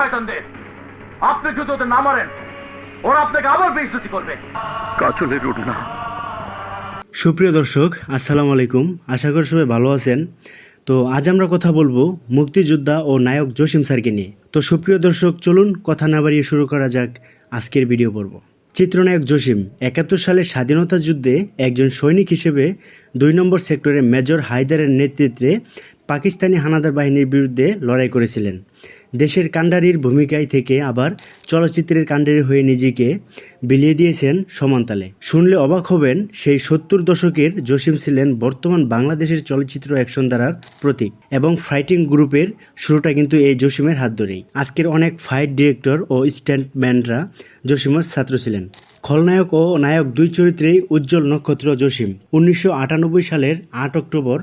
শয়তানদের আপনি যদি ওদের না মারেন ওরা আপনাকে আবার বেইজ্জতি করবে। কাজলের না। সুপ্রিয় দর্শক আসসালামু আলাইকুম। আশা করি সবাই ভালো আছেন। তো আজ আমরা কথা বলব মুক্তিযোদ্ধা ও নায়ক জসিম স্যারকে নিয়ে। তো সুপ্রিয় দর্শক চলুন কথা না বাড়িয়ে শুরু করা যাক আজকের ভিডিও পর্ব। চিত্রনায়ক জসিম একাত্তর সালের স্বাধীনতা যুদ্ধে একজন সৈনিক হিসেবে দুই নম্বর সেক্টরে মেজর হায়দারের নেতৃত্বে পাকিস্তানি হানাদার বাহিনীর বিরুদ্ধে লড়াই করেছিলেন। দেশের কাণ্ডারির ভূমিকায় থেকে আবার চলচ্চিত্রের কাণ্ডারি হয়ে নিজেকে বিলিয়ে দিয়েছেন সমানতালে শুনলে অবাক হবেন, সেই সত্তর দশকের জসিম ছিলেন বর্তমান বাংলাদেশের চলচ্চিত্র অ্যাকশন ধারার প্রতীক এবং ফাইটিং গ্রুপের শুরুটা কিন্তু এই জসিমের হাত ধরেই। আজকের অনেক ফাইট ডিরেক্টর ও স্ট্যান্টম্যানরা জসিমের ছাত্র ছিলেন। খলনায়ক ও নায়ক দুই চরিত্রেই উজ্জ্বল নক্ষত্র জসিম। উনিশশো আটানব্বই সালের আট অক্টোবর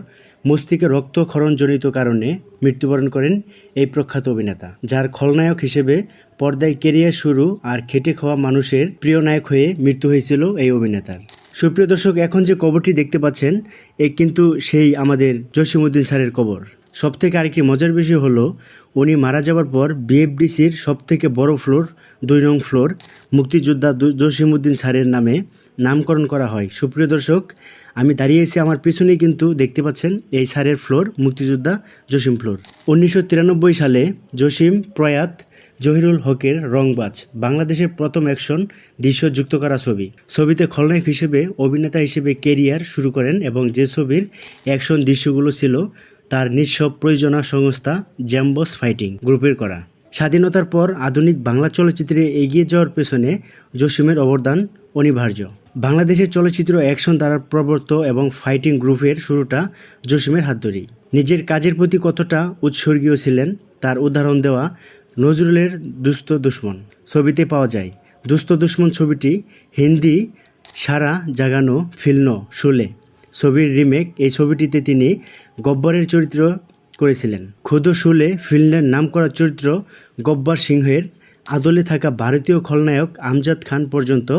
মস্তিষ্কে রক্তক্ষরণজনিত কারণে মৃত্যুবরণ করেন এই প্রখ্যাত অভিনেতা, যার খলনায়ক হিসেবে পর্দায় কেরিয়ার শুরু আর খেটে খাওয়া মানুষের প্রিয় নায়ক হয়ে মৃত্যু হয়েছিল এই অভিনেতার। সুপ্রিয় দর্শক, এখন যে কবরটি দেখতে পাচ্ছেন, এ কিন্তু সেই আমাদের জসিমউদ্দিন স্যারের কবর। সব থেকে আরেকটি মজার বিষয় হলো, উনি মারা যাওয়ার পর বিএফডিসির সব থেকে বড় ফ্লোর, দুই নং ফ্লোর, মুক্তিযোদ্ধা জসিমউদ্দিন স্যারের নামে নামকরণ করা হয়। সুপ্রিয় দর্শক, আমি দাঁড়িয়েছি আমার পিছনে কিন্তু দেখতে পাচ্ছেন এই স্যারের ফ্লোর, মুক্তিযোদ্ধা জসিম ফ্লোর। উনিশশো তিরানব্বই সালে জসিম প্রয়াত জহিরুল হকের রংবাজ, বাংলাদেশের প্রথম অ্যাকশন দৃশ্য যুক্ত করা ছবি। ছবিতে খলনায়ক হিসেবে অভিনেতা হিসেবে কেরিয়ার শুরু করেন এবং যে ছবির অ্যাকশন দৃশ্যগুলো ছিল তার নিঃস্ব প্রয়োজনা সংস্থা জ্যাম্বস ফাইটিং গ্রুপের করা। স্বাধীনতার পর আধুনিক বাংলা চলচ্চিত্রে এগিয়ে যাওয়ার পেছনে জসিমের অবদান অনিবার্য। বাংলাদেশের চলচ্চিত্র অ্যাকশন দ্বারা প্রবর্ত এবং ফাইটিং গ্রুপের শুরুটা জসিমের হাত ধরেই। নিজের কাজের প্রতি কতটা উৎসর্গীয় ছিলেন তার উদাহরণ দেওয়া নজরুলের দুস্থ দুশ্মন ছবিতে পাওয়া যায়। দুস্থ দুশ্মন ছবিটি হিন্দি সারা জাগানো ফিল্ম শুলে। ছবির রিমেক, এই ছবিটিতে তিনি গব্বরের চরিত্র করেছিলেন। ক্ষুদ শুলে ফিল্মের নামকরা চরিত্র গব্বর সিংহের আদলে থাকা ভারতীয় খলনায়ক আমজাদ খান পর্যন্ত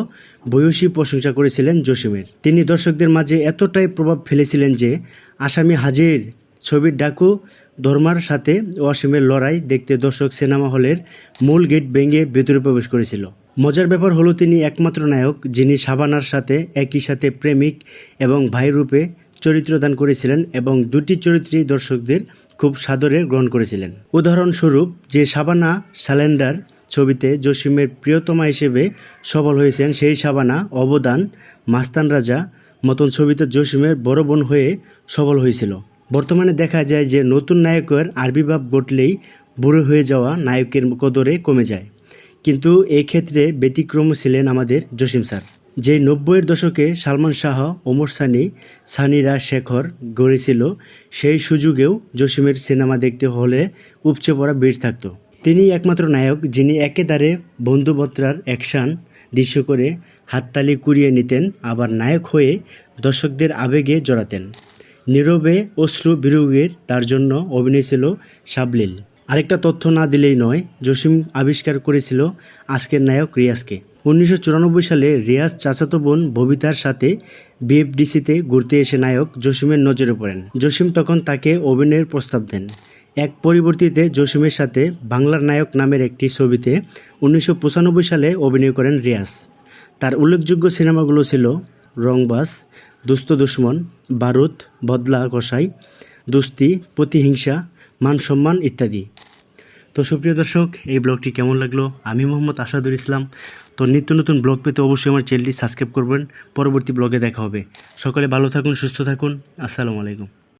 বয়সী প্রশংসা করেছিলেন জসিমের। তিনি দর্শকদের মাঝে এতটাই প্রভাব ফেলেছিলেন যে আসামি হাজির ছবির ডাকু ধর্মার সাথে ওয়াসিমের লড়াই দেখতে দর্শক সিনেমা হলের মূল গেট ভেঙে ভেতরে প্রবেশ করেছিল। মজার ব্যাপার হলো তিনি একমাত্র নায়ক, যিনি সাবানার সাথে একই সাথে প্রেমিক এবং ভাই রূপে চরিত্রদান করেছিলেন এবং দুটি চরিত্রই দর্শকদের খুব সাদরে গ্রহণ করেছিলেন। উদাহরণস্বরূপ, যে সাবানা স্যালেন্ডার ছবিতে জসিমের প্রিয়তমা হিসেবে সফল হয়েছেন, সেই সাবানা অবদান মাস্তান রাজা মতন ছবিতে জসিমের বড় বোন হয়ে সফল হয়েছিল। বর্তমানে দেখা যায় যে নতুন নায়কের আবির্ভাব ঘটলেই বুড়ো হয়ে যাওয়া নায়কের কদরে কমে যায়। কিন্তু এই ক্ষেত্রে ব্যতিক্রম ছিলেন আমাদের জসিম স্যার। যে নব্বইয়ের দশকে সালমান শাহ, ওমর সানি, সানিরা শেখর গড়েছিল, সেই সুযোগেও জসিমের সিনেমা দেখতে হলে উপচে পড়া ভিড় থাকত। তিনি একমাত্র নায়ক যিনি একেবারে বন্ধুবত্রার অ্যাকশন, দৃশ্য করে হাততালি কুড়িয়ে নিতেন, আবার নায়ক হয়ে দর্শকদের আবেগে জড়াতেন। নীরবে অশ্রু বিরোগের তার জন্য অভিনয় ছিল সাবলীল। আরেকটা তথ্য না দিলেই নয়, জসিম আবিষ্কার করেছিল আজকের নায়ক রিয়াজকে। উনিশশো চুরানব্বই সালে রিয়াজ চাচাতো বোন ববিতার সাথে বিএফডিসিতে ঘুরতে এসে নায়ক জসিমের নজরে পড়েন। জসিম তখন তাকে অভিনয়ের প্রস্তাব দেন। এক পরিবর্তিতে জসিমের সাথে বাংলার নায়ক নামের একটি ছবিতে উনিশশো পঁচানব্বই সালে অভিনয় করেন রিয়াজ। তার উল্লেখযোগ্য সিনেমাগুলো ছিল রংবাজ দুস্থ দুশ্মন, বারুদ, বদলা কষাই দুস্তি প্রতিহিংসা, মান সম্মান ইত্যাদি। তো সুপ্রিয় দর্শক, এই ব্লগটি কেমন লাগল? আমি মোহাম্মদ আসাদুল ইসলাম। তো নিত্য নতুন ব্লগ পেতে অবশ্যই আমার চ্যানেলটি সাবস্ক্রাইব করবেন। পরবর্তী ব্লগে দেখা হবে। সকলে ভালো থাকুন, সুস্থ থাকুন। আসসালামু আলাইকুম।